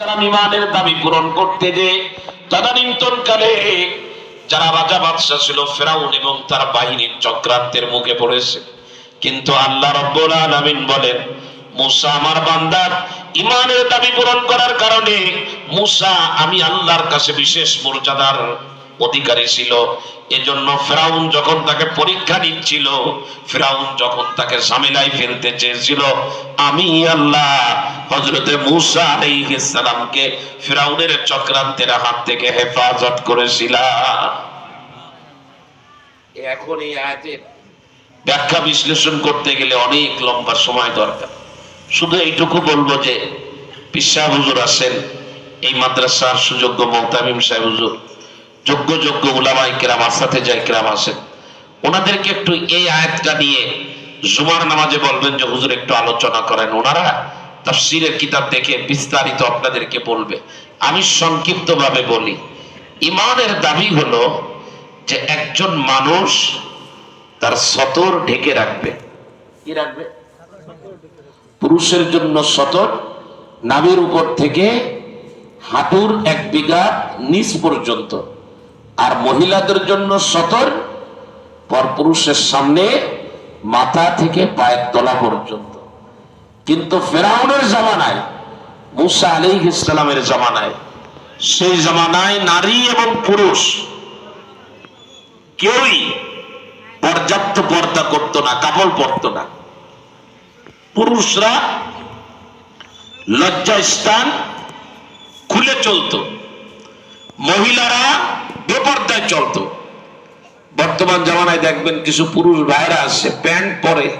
ইমানের দাবি পূরণ করতে যে তদানীন্তন কালে যারা রাজা বাদশাহ ছিল, ফেরাউন এবং তার বাহিনীর চক্রান্তের মুখে পড়েছে। কিন্তু আল্লাহ রব্বুল আলামিন বলেন, মুসা আমার বান্দার ইমানের দাবি পূরণ করার কারণে মুসা আমি আল্লাহর কাছে বিশেষ মর্যাদার অধিকারী ছিল। এজন্য ফেরাউন যখন তাকে পরীক্ষা নিচ্ছিল ফেরাউন যখন তাকে ঝামেলায় ফেলতে চেয়েছিল আমি আল্লাহ হজরতে মুসা আলাইহিস সালামকে ফেরাউনের চক্রান্তের হাত থেকে হেফাজত করেছিলাম। এখন এই আয়াতের ব্যাখ্যা বিশ্লেষণ করতে গেলে অনেক লম্বা সময় দরকার। শুধু এইটুকু বলব যে পিসা হুজুর আছেন এই মাদ্রাসার সুযোগ্য মহতামিম সাহেব হুজুর। যোগ্য যোগ্য উলামাই কেরাম আসাতে যাই কেরাম আছেন ওনাদেরকে একটু এই আয়াতটা নিয়ে জুমার নামাজে বলবেন যে, হুজুর, একটু আলোচনা করেন। ওনারা তাফসীরের কিতাব দেখে বিস্তারিত আপনাদেরকে বলবে। আমি সংক্ষিপ্ত ভাবে বলি, ইমানের দাবি হলো যে একজন মানুষ তার সতর ঢেকে রাখবে। কি রাখবে? পুরুষের জন্য সতর নামের উপর থেকে হাঁটুর এক বিঘা নিচ পর্যন্ত। আর মহিলাদের জন্য সতর, পরপুরুষের সামনে মাথা থেকে পায়ের তলা পর্যন্ত। কিন্তু ফেরাউনের জামানায়, মুসা আলী ইসলামের জামানায়, সেই জামানায় নারী এবং পুরুষ কেউই পর্যাপ্ত পর্দা করতো না, কাপড় পরতো না। পুরুষরা লজ্জা স্থান খুলে চলতো। মহিলারা বেপর্দায় চলতো। বর্তমান জামানায় দেখবেন কিছু পুরুষ ভাইরা আছে, প্যান্ট পরে,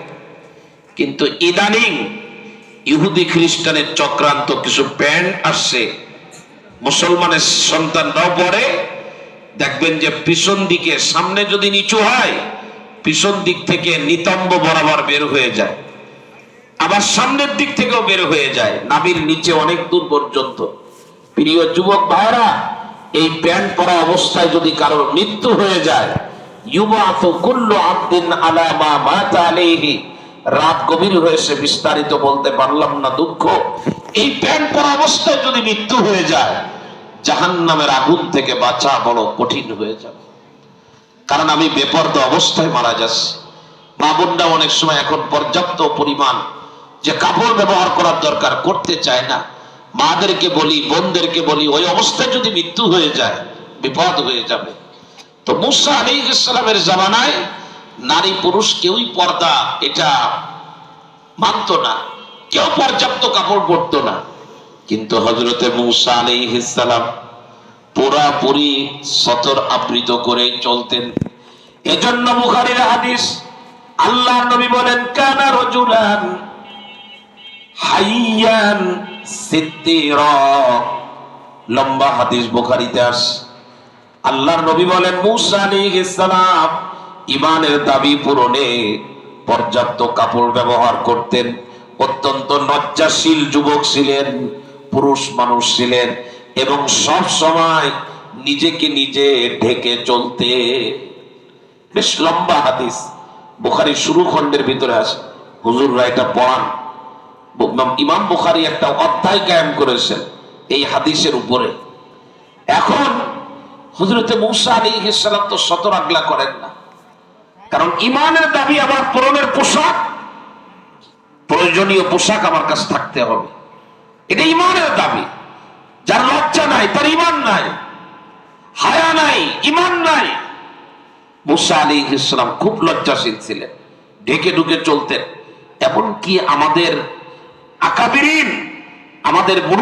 কিন্তু ইদানিং ইহুদি খ্রিস্টানের চক্রান্ত কিছু প্যান্ট আসছে। মুসলমানের সন্তান সন্তানরাও পরে, দেখবেন যে পিছন দিকে, সামনে যদি নিচু হয়, পিছন দিক থেকে নিতম্ব বরাবর বের হয়ে যায়। আবার সামনের দিক থেকেও বের হয়ে যায়। নাবির নিচে অনেক দূর পর্যন্ত। প্রিয় যুবক ভাইরা এই প্যান্ট পরা অবস্থায় যদি কারোর মৃত্যু হয়ে যায় রাত গভীর হয়েছে বিস্তারিত বলতে পারলাম না দুঃখ। এই প্যান্ট পরা অবস্থায় যদি মৃত্যু হয়ে যায়, জাহান্নামের আগুন থেকে বাঁচা বড় কঠিন হয়ে যাবে। কারণ আমি বেপর্দ অবস্থায় মারা যাচ্ছি। মা বোনরা অনেক সময় এখন পর্যাপ্ত পরিমাণ যে কাপড় ব্যবহার করার দরকার করতে চায় না। মাদেরকে বলি, বোনদেরকে বলি, ওই অবস্থায় যদি মৃত্যু হয়ে যায়, বিপদ হয়ে যাবে। তো মুসা আলী ইসলামের জামানায় নারী পুরুষ কেউই পর্দা এটা মানত না। কেউ পর্যাপ্ত কাপড় পরতো না। কিন্তু হজরতে মুসা আলী ইসলাম পুরাপুরি সতর আবৃত করে চলতেন। এজন্য বুখারীর হাদিস আল্লাহ নবী বলেন, কানা রজুলান হাইয়ান লম্বা হাদিস বুখারীতে আসে। আল্লাহর নবী বলেন, মুসা আলাইহিস ইমানের দাবি পূরণে পর্যাপ্ত কাপড় ব্যবহার করতেন। অত্যন্ত লজ্জাশীল যুবক ছিলেন, পুরুষ মানুষ ছিলেন এবং সব সময় নিজেকে নিজে ঢেকে চলতে। বেশ লম্বা হাদিস। বোখারি শুরু খণ্ডের ভিতরে আছে হুজুররা এটা পড়ান। ইমাম বুখারি একটা অধ্যায় কায়েম করেছেন এই হাদিসের উপরে। এখন হুজরতে মুসা আলী ইসলাম তো সতর আগলা করেন না। কারণ ইমানের দাবি আমার পূরণের পোশাক, প্রয়োজনীয় পোশাক আমার কাছে থাকতে হবে। এটা ইমানের দাবি। যার লজ্জা নাই, তার ইমান নাই, হায়া নাই, ইমান নাই। মুসা আলী ইসলাম খুব লজ্জাশীল ছিলেন। ঢেকে ঢুকে চলতেন। এমনকি আমাদের আকাবিরিন আমাদের